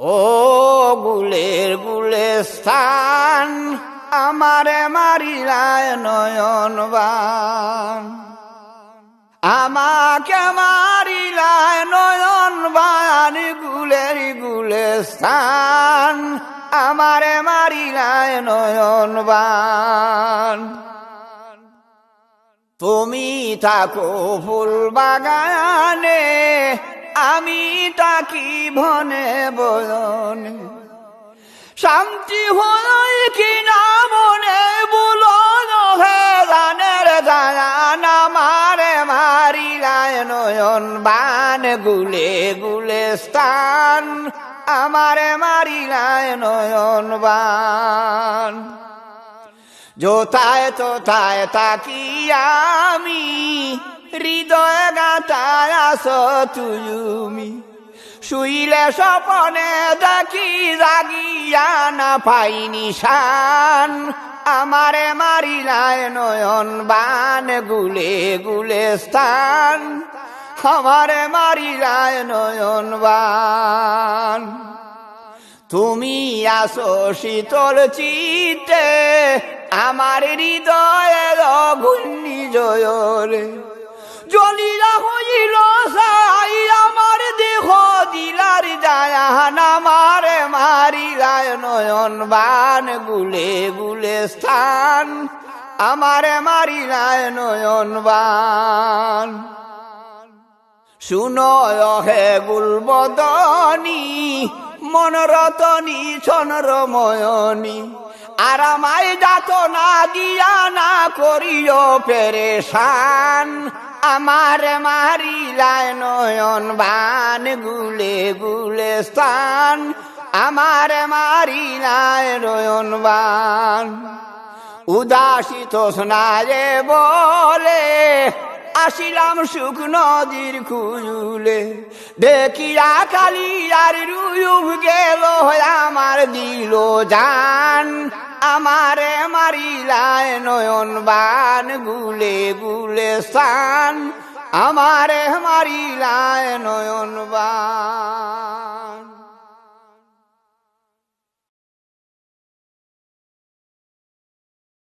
ও গুলের গুলে স্থান আমারে নয়ন বান আমাকে মারিলায় নয়ন বান গুলের গুলে স্থান আমারে নয়ন বান তুমি থাকো ফুল বাগানে আমি তাকি ভনে বয়নে। শান্তি হই কি না মনে বুলো হে জানের জান আমারে নয়ন বান, গুলে গুলে স্থান, আমারে মারিলায় নয়ন বান। যোথায় তোথায় তাকি আমি হৃদয় গাতায় আস তুমি শুইলে স্বপনে দেখি জাগিয়া না পাইনি শান আমারে মারিলায় নয়ন বান, গুলে গুলে স্থান। আমারে মারিলায় নয়ন বান। তুমি আসো শীতল চিতে আমার হৃদয়ের ঘূর্ণি জয়রে জলিলা হইল সাই আমার দেহ দিলার জায়ান আমার মারিলায় নয়ন বান, গুলে গুলে স্থান। আমার মারিলায় নয়ন বান। শুনো হে গুলবদনী, মনরতনী, ছনরময়নী। আরামায় যাত না দিয়া না করিও পেরেশান। আমার মারিলায় নয়ন বান, গুলে গুলে স্থান। আমার মারিলায় নয়ন বান। উদাসিত স্নায়ে বলে, আসিলাম সুখ নদীর খুজুলে। দেখিয়া আর রুয়ুব গেল আমার দিল জান আমারে মারিলায় নয়ন বান গুলে গুলে স্থান আমারে মারিলায় নয়ন বান।